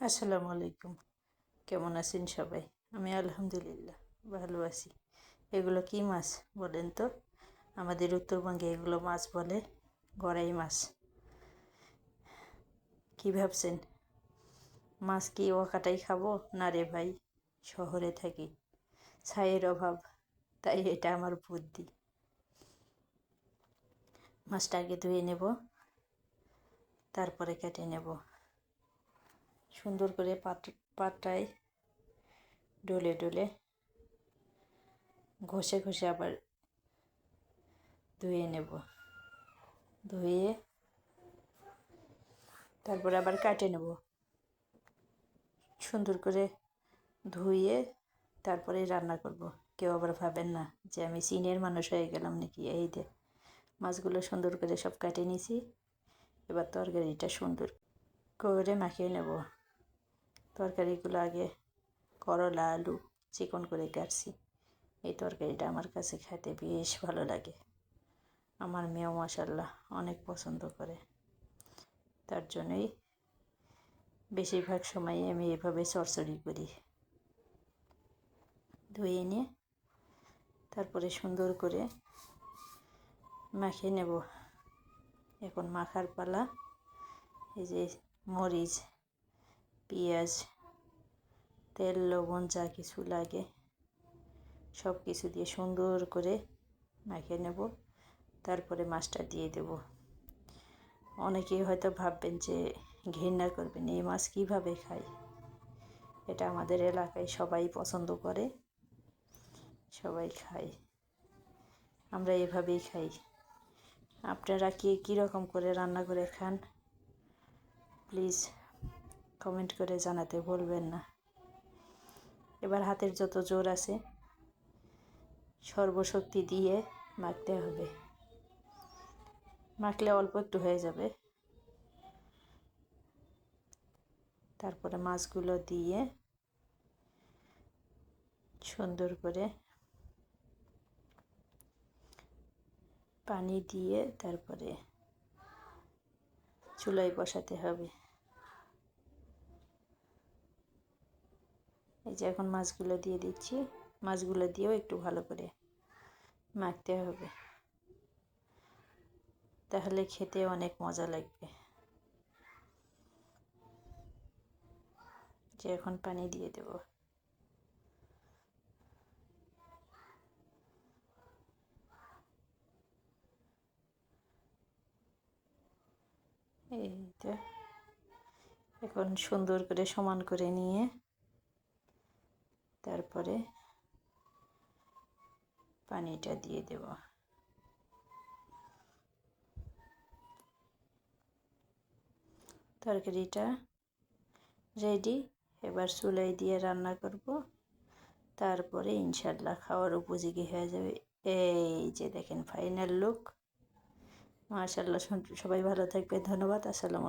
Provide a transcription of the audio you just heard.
আসসালামু আলাইকুম। কেমন আছেন সবাই? আমি আলহামদুলিল্লাহ ভালো আছি। এগুলো কি মাছ বলেন তো? আমাদের উত্তরবঙ্গে এগুলো মাছ বলে গড়াই মাছ। কি ভাবছেন? মাছ কি ও কাটাই খাব? না রে ভাই, শহরে থাকি। ছায়ের অভাব, তাই এটা আমার বুদ্ধি। মাছটা আগে ধুয়ে নেব, তারপরে কেটে নেব। সুন্দর করে পাট, পাটায় ডলে ডলে ঘষে ঘষে আবার ধুয়ে নেব। ধুয়ে তারপরে আবার কাটে নেব। সুন্দর করে ধুয়ে তারপরে রান্না করব। কেউ আবার ভাবেন না যে আমি চীনের মানুষ হয়ে গেলাম নাকি? এই দে মাছগুলো সুন্দর করে সব কাটে নিছি, এবার তরকারিটা সুন্দর করে মাখিয়ে নেব। তরকারিগুলো আগে করলা, আলু চিকন করে কাটছি। এই তরকারিটা আমার কাছে খেতে বেশ ভালো লাগে। আমার মেয়েও মশাল্লাহ অনেক পছন্দ করে। তার জন্যই বেশিরভাগ সময় আমি এভাবে চরচড়ি করি। ধুয়ে নিয়ে তারপরে সুন্দর করে মাখিয়ে নেব। এখন মাখার পালা, এই যে মরিচ, পেঁয়াজ তেল, লবণ যা কিছু লাগে সব কিছু দিয়ে সুন্দর করে মাখিয়ে নেব। তারপরে মাছটা দিয়ে দেব। অনেকেই হয়তো ভাববেন যে ঘৃণা করবেন, এই মাছ কীভাবে খায়? এটা আমাদের এলাকায় সবাই পছন্দ করে, সবাই খায়। আমরা এভাবেই খাই। আপনারা কে কীরকম করে রান্না করে খান, প্লিজ কমেন্ট করে জানাতে বলবেন না। এবার হাতের যত জোর আছে সর্বশক্তি দিয়ে মাখতে হবে। মাখলে অল্প একটু হয়ে যাবে। তারপরে মাছগুলো দিয়ে সুন্দর করে পানি দিয়ে তারপরে চুলায় বসাতে হবে। এই যে এখন মাছগুলো দিয়ে দিচ্ছি। মাছগুলো দিয়েও একটু ভালো করে মাখতে হবে। তাহলে খেতে অনেক মজা লাগবে। যে এখন পানি দিয়ে দেব। এই তো। এখন সুন্দর করে সমান করে নিয়ে তারপরে পানিটা দিয়ে দেব। তরকারিটা রেডি এবার চুলাই দিয়ে রান্না করব। তারপরে ইনশাল্লাহ খাওয়ার উপযোগী হয়ে যাবে। এই যে দেখেন ফাইনাল লুক মাশাল্লাহ সবাই ভালো থাকবে, ধন্যবাদ, আসসালাম